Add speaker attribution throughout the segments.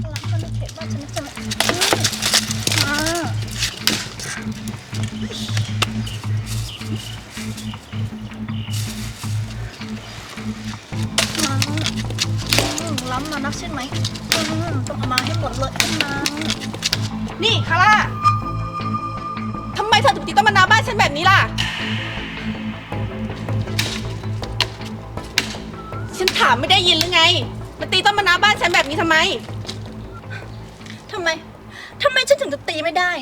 Speaker 1: หลังมันเขตบ้าฉันนะจ๊ะอืมมามาอืมล้ำมานักใช่ไหมต้องเอามาให้หมดเลยนมา
Speaker 2: นี่คาร่าทำไมเธอถึงตีต้นมะนาวบ้านฉันแบบนี้ล่ะ ฉันถามไม่ได้ยินหรือไงมาตีต้นมะนาวบ้านฉันแบบนี้ทำไม
Speaker 1: ทำไม ทำไมฉันถึงจะตีไม่ได้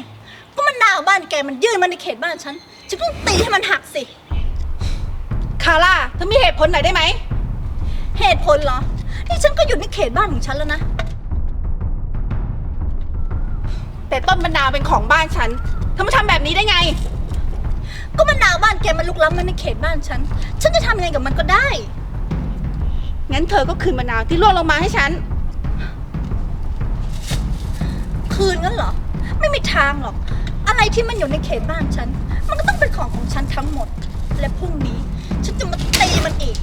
Speaker 1: ก็มันนาวบ้านแกมันยื่นมาในเขตบ้านฉัน ฉันต้องตีให้มันหักสิ
Speaker 2: คาร่าเธอมีเหตุผลไหนได้ไหม
Speaker 1: เหตุผลเหรอ นี่ฉันก็อยู่ในเขตบ้านของฉันแล้วนะ
Speaker 2: แต่ต้นมะนาวเป็นของบ้านฉันเธอมาทำแบบนี้ได้ไง
Speaker 1: ก็มันนาวบ้านแกมันลุกล้ำมาในเขตบ้านฉัน ฉันจะทำยังไงกับมันก็ได้
Speaker 2: งั้นเธอก็คืนมะนาวที่ร่วงลงมาให้ฉัน
Speaker 1: คืนงั้นเหรอ ไม่มีทางหรอก อะไรที่มันอยู่ในเขตบ้านฉัน มันก็ต้องเป็นของของฉันทั้งหมด และพรุ่งนี้ ฉันจะมาตีมันอีก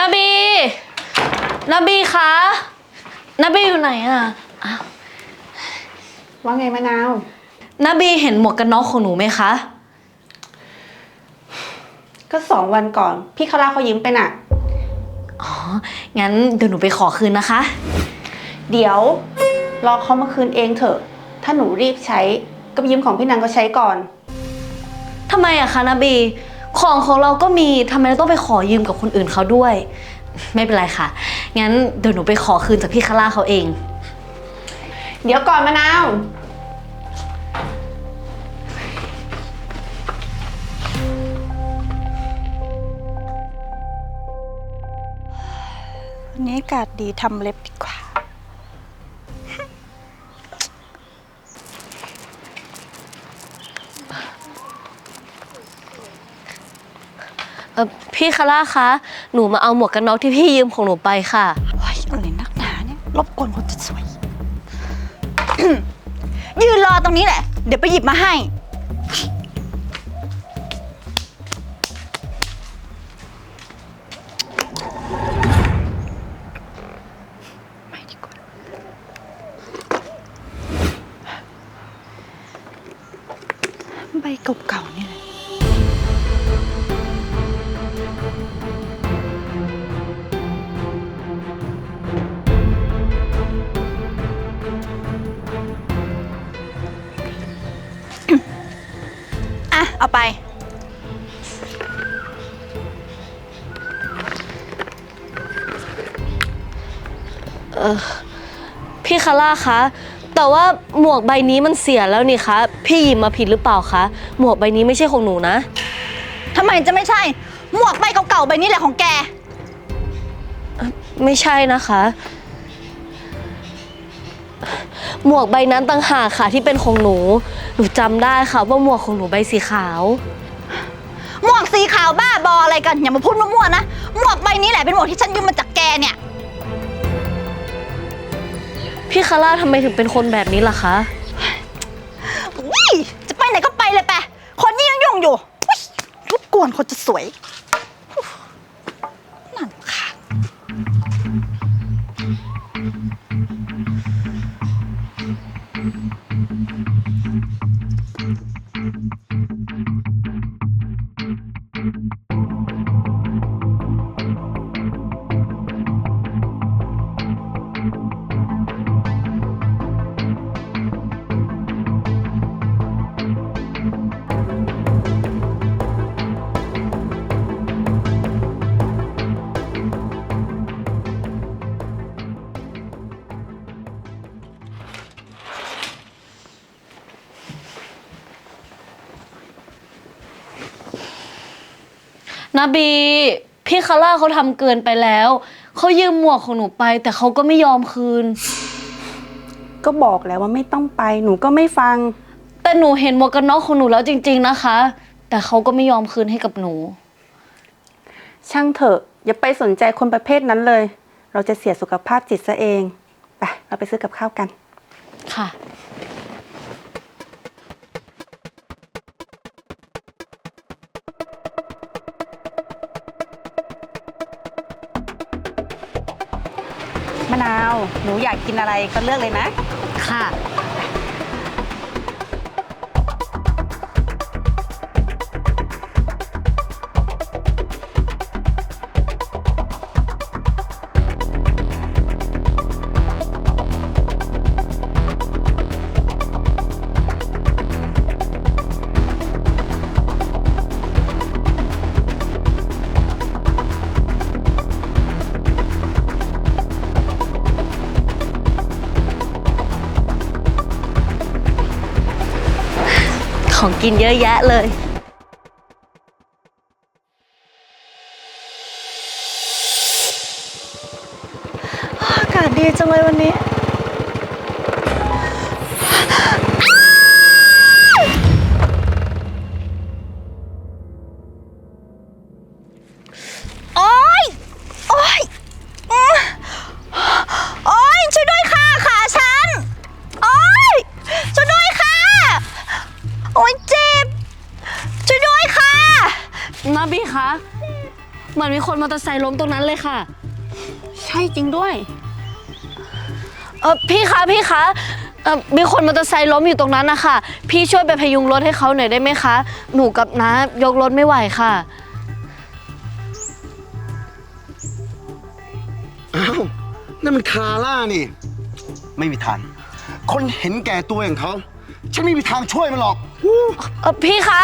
Speaker 3: นบีนบีคะนบีอยู่ไหนอะอ้าว
Speaker 2: ว่าไงมะนาว
Speaker 3: นบีเห็นหมวกกันน็อกของหนูไหมคะ
Speaker 2: ก็สองวันก่อน พี่คาร่าเขายืมไปน่ะ
Speaker 3: อ๋อ งั้นเดี๋ยวหนูไปขอคืนนะคะ
Speaker 2: เดี๋ยว รอเขามาคืนเองเถอะ ถ้าหนูรีบใช้ก็ไปยืมของพี่นันก็ใช้ก่อน
Speaker 3: ทำไมอะคะนบี ของของเราก็มีทำไมเราต้องไปขอยืมกับคนอื่นเขาด้วย ไม่เป็นไรค่ะ งั้นเดี๋ยวหนูไปขอคืนจากพี่คาร่าเขาเอง
Speaker 2: เดี๋ยวก่อนมะนาว
Speaker 1: วันนี้อากาศดีทำเล็บดีกว่า
Speaker 3: เออพี่คาร่าคะ หนูมาเอาหมวกกันน็อกที่พี่ยืมของหนูไปค่ะ
Speaker 1: โอ้ยอะไรนักหนาเนี่ยรบกวนคนจะสวย ยืนรอตรงนี้แหละ เดี๋ยวไปหยิบมาให้ ใบเก่าๆนี่แหละ เอาไป
Speaker 3: พี่คาร่าคะ แต่ว่าหมวกใบนี้มันเสียแล้วนี่คะ พี่หยิบมาผิดหรือเปล่าคะ หมวกใบนี้ไม่ใช่ของหนูนะ
Speaker 1: ทำไมจะไม่ใช่ หมวกใบเก่าๆใบนี้แหละของแก
Speaker 3: ไม่ใช่นะคะ หมวกใบนั้นต่างหากค่ะที่เป็นของหนู หนูจำได้ค่ะว่าหมวกของหนูใบสีขาว
Speaker 1: หมวกสีขาวบ้าบออะไรกันอย่ามาพูดมั่วๆนะ หมวกใบนี้แหละเป็นหมวกที่ฉันยืมมาจากแกเนี่ย
Speaker 3: พี่คาร่าทำไมถึงเป็นคนแบบนี้ล่ะคะ
Speaker 1: วิจะไปไหนก็ไปเลยไป คนนี้ยังยุ่งอยู่อุ๊ยรบกวนคนจะสวย นา
Speaker 3: บี พี่คาร่าเขาทำเกินไปแล้ว เขายืมหมวกของหนูไป แต่เขาก็ไม่ยอมคืน
Speaker 2: ก็บอกแล้วว่าไม่ต้องไป หนูก็ไม่ฟัง
Speaker 3: แต่หนูเห็นหมวกกันน็อกของหนูแล้วจริง ๆนะคะ แต่เขาก็ไม่ยอมคืนให้กับหนู
Speaker 2: ช่างเถอะ อย่าไปสนใจคนประเภทนั้นเลย เราจะเสียสุขภาพจิตซะเอง ไป เราไปซื้อกับข้าวกัน
Speaker 3: ค่ะ
Speaker 2: มะนาว หนูอยากกินอะไรก็เลือกเลยนะ
Speaker 3: ค่ะ ของกินเยอะแยะเลย อากาศดีจังเลยวันนี้ คะ เหมือนมีคนมอเตอร์ไซค์ล้มตรงนั้นเลยค่ะ
Speaker 2: ใช่จริงด้วย
Speaker 3: เออพี่คะพี่คะเออมีคนมอเตอร์ไซค์ล้มอยู่ตรงนั้นนะคะพี่ช่วยไปพยุงรถให้เขาหน่อยได้ไหมคะ หนูกับน้ายกรถไม่ไหวค่ะ
Speaker 4: อ้าวนั่นมันคาร่านี่ ไม่มีทาง คนเห็นแก่ตัวอย่างเขา ฉันไม่มีทางช่วยมันหรอก
Speaker 3: เออพี่คะ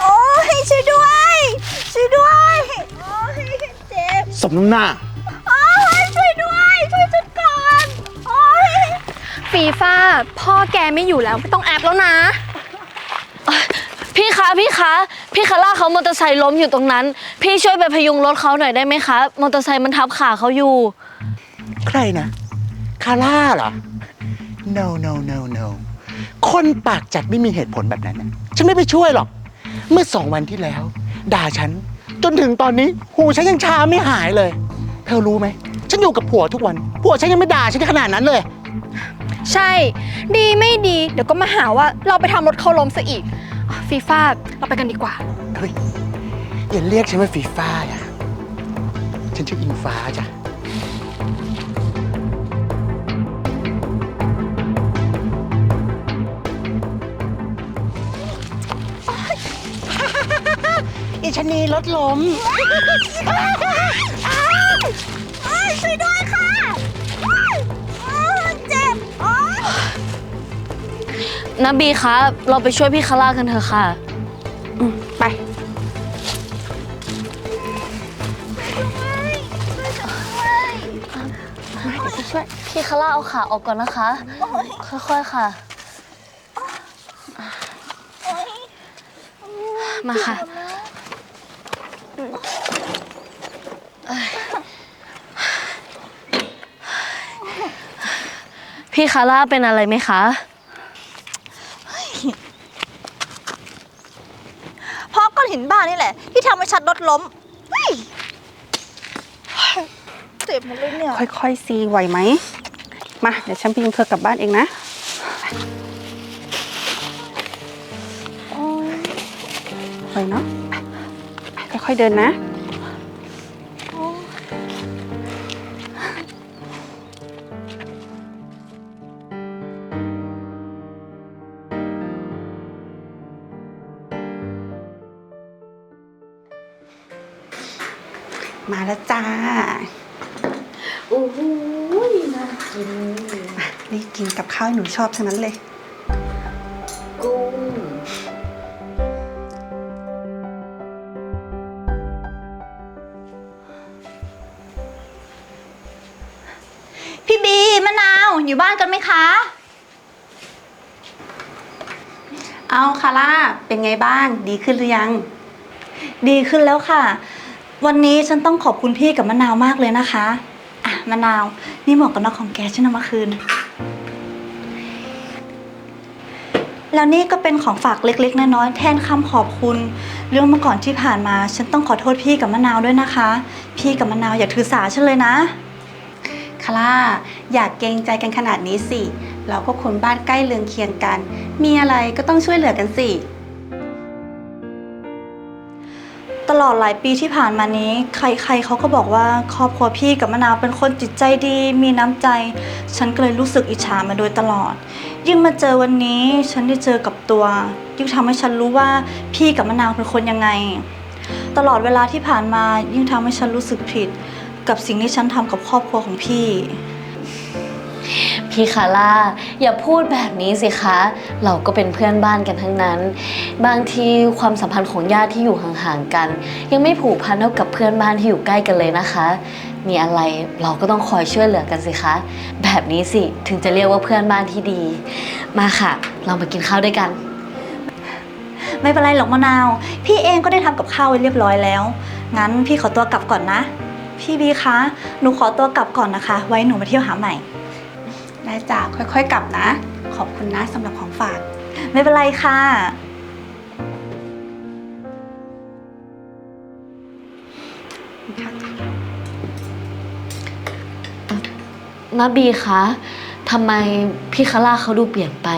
Speaker 1: โอ๊ยช่วยด้วย ช่วยด้วย โอ๊ยเจ็บ
Speaker 4: สมน้ำหน้า
Speaker 1: โอ๊ยช่วยด้วย ช่วยฉันก่อน โอ๊ย
Speaker 5: ฟีฟ่าพ่อแกไม่อยู่แล้วไม่ต้องแอปแล้วนะ
Speaker 3: พี่คะพี่คะพี่คาร่าเขามอเตอร์ไซค์ล้มอยู่ตรงนั้น พี่ช่วยไปพยุงรถเขาหน่อยได้ไหมคะมอเตอร์ไซค์มันทับขาเขาอยู่
Speaker 4: ใครนะ คาร่าเหรอ no no no no คนปากจัดไม่มีเหตุผลแบบนั้นนะฉันไม่ไปช่วยหรอก เมื่อสองวันที่แล้ว ด่าฉัน จนถึงตอนนี้ หูฉันยังชาไม่หายเลย เธอรู้ไหม ฉันอยู่กับผัวทุกวัน ผัวฉันยังไม่ด่าฉันขนาดนั้นเลย
Speaker 5: ใช่ ดีไม่ดี เดี๋ยวก็มาหาว่าเราไปทำรถเขาล้มซะอีกอะฟีฟ่าเราไปกันดีกว่า
Speaker 4: เฮ้ยอย่าเรียกฉันว่าฟีฟ้าอะฉันชื่ออิงฟ้าจ้ะ ชะนีรถล้ม
Speaker 1: ช่วยด้วยค่ะโอ๊ยโอ๊ยเจ็บโอ๊ย
Speaker 3: นบีคะเราไปช่วยพี่คาร่ากันเถอะค่ะ
Speaker 2: อืมไป
Speaker 3: พี่คาร่าเอาขาออกก่อนนะคะ ค่อยๆค่ะมาค่ะ พี่คาร่าเป็นอะไรไหมคะ
Speaker 1: เพราะก้อนหินบ้านนี่แหละ ที่ทำให้ฉันรถล้มเฮ้ยเจ็บหมดเลยเนี่ย
Speaker 2: ค่อยๆซีไหวไหม มา เดี๋ยวฉันพยุงเธอกลับบ้านเองนะ ไหวเนาะไป ค่อยๆเดินนะ มาแล้วจ้า
Speaker 3: โอ้โหน่ากิน
Speaker 2: นี่กินกับข้าวให้หนูชอบทั้งนั้นเลย
Speaker 1: คะ
Speaker 2: เอาคาร่าเป็นไงบ้าง ดีขึ้นหรือยัง
Speaker 1: ดีขึ้นแล้วค่ะ วันนี้ฉันต้องขอบคุณพี่กับมะนาวมากเลยนะคะอะมะนาว นี่หมวกกันน็อกของแกฉันนำมาคืน แล้วนี่ก็เป็นของฝากเล็ก ๆ น้อยๆแทนคำขอบคุณ เรื่องเมื่อก่อนที่ผ่านมา ฉันต้องขอโทษพี่กับมะนาวด้วยนะคะ พี่กับมะนาวอย่าถือสาฉันเลยนะ
Speaker 2: คาร่าอยากเกรงใจกันขนาดนี้สิ เราก็คนบ้านใกล้เรือนเคียงกัน มีอะไรก็ต้องช่วยเหลือกันสิ
Speaker 1: ตลอดหลายปีที่ผ่านมานี้ ใครๆเขาก็บอกว่าครอบครัวพี่กับมะนาวเป็นคนจิตใจดี มีน้ำใจ ฉันก็เลยรู้สึกอิจฉามาโดยตลอด ยิ่งมาเจอวันนี้ฉันได้เจอกับตัว ยิ่งทำให้ฉันรู้ว่าพี่กับมะนาวเป็นคนยังไง ตลอดเวลาที่ผ่านมายิ่งทำให้ฉันรู้สึกผิด กับสิ่งที่ฉันทำกับครอบครัวของพี่
Speaker 3: พี่คาร่าอย่าพูดแบบนี้สิคะ เราก็เป็นเพื่อนบ้านกันทั้งนั้น บางทีความสัมพันธ์ของญาติที่อยู่ห่างๆกัน ยังไม่ผูกพันเท่ากับเพื่อนบ้านที่อยู่ใกล้กันเลยนะคะ มีอะไรเราก็ต้องคอยช่วยเหลือกันสิคะ แบบนี้สิถึงจะเรียกว่าเพื่อนบ้านที่ดี มาค่ะ เรามากินข้าวด้วยกัน
Speaker 1: ไม่เป็นไรหรอกมะนาว พี่เองก็ได้ทำกับข้าวไว้เรียบร้อยแล้ว งั้นพี่ขอตัวกลับก่อนนะ พี่บีคะ หนูขอตัวกลับก่อนนะคะ ไว้หนูมาเที่ยวหาใหม่
Speaker 2: ได้จ้ะค่อยๆ กลับนะ ขอบคุณนะสำหรับของฝาก
Speaker 1: ไม่เป็นไรค่ะ
Speaker 3: นาบีคะทำไมพี่คาร่าเขาดูเปลี่ยนไป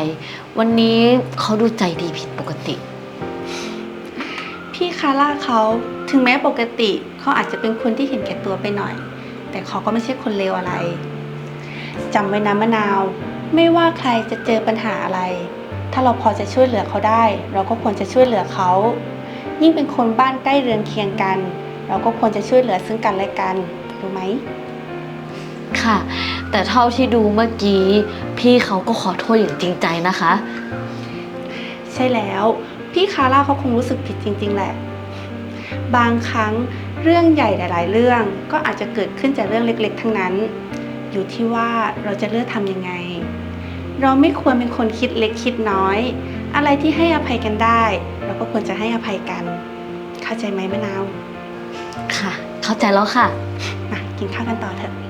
Speaker 3: วันนี้เขาดูใจดีผิดปกติา
Speaker 2: ร่าเขาถึงแม้ปกติเขาอาจจะเป็นคนที่เห็นแก่ตัวไปหน่อย แต่เขาก็ไม่ใช่คนเลวอะไรจำไว้นะมะนาว ไม่ว่าใครจะเจอปัญหาอะไร ถ้าเราพอจะช่วยเหลือเขาได้ เราก็ควรจะช่วยเหลือเขา ยิ่งเป็นคนบ้านใกล้เรือนเคียงกัน เราก็ควรจะช่วยเหลือซึ่งกันและกันรู้ไหม
Speaker 3: ค่ะ แต่เท่าที่ดูเมื่อกี้ พี่เขาก็ขอโทษอย่างจริงใจนะคะ
Speaker 2: ใช่แล้ว พี่คาร่าเขาคงรู้สึกผิดจริง ๆ แหละ บางครั้งเรื่องใหญ่หลาย ๆ เรื่องก็อาจจะเกิดขึ้นจากเรื่องเล็ก ๆ ทั้งนั้น อยู่ที่ว่าเราจะเลือกทำยังไง เราไม่ควรเป็นคนคิดเล็กคิดน้อย อะไรที่ให้อภัยกันได้ เราก็ควรจะให้อภัยกัน เข้าใจไหมมะนาว
Speaker 3: ค่ะ เข้าใจแล้วค่ะ
Speaker 2: มากินข้าวกันต่อเถอะ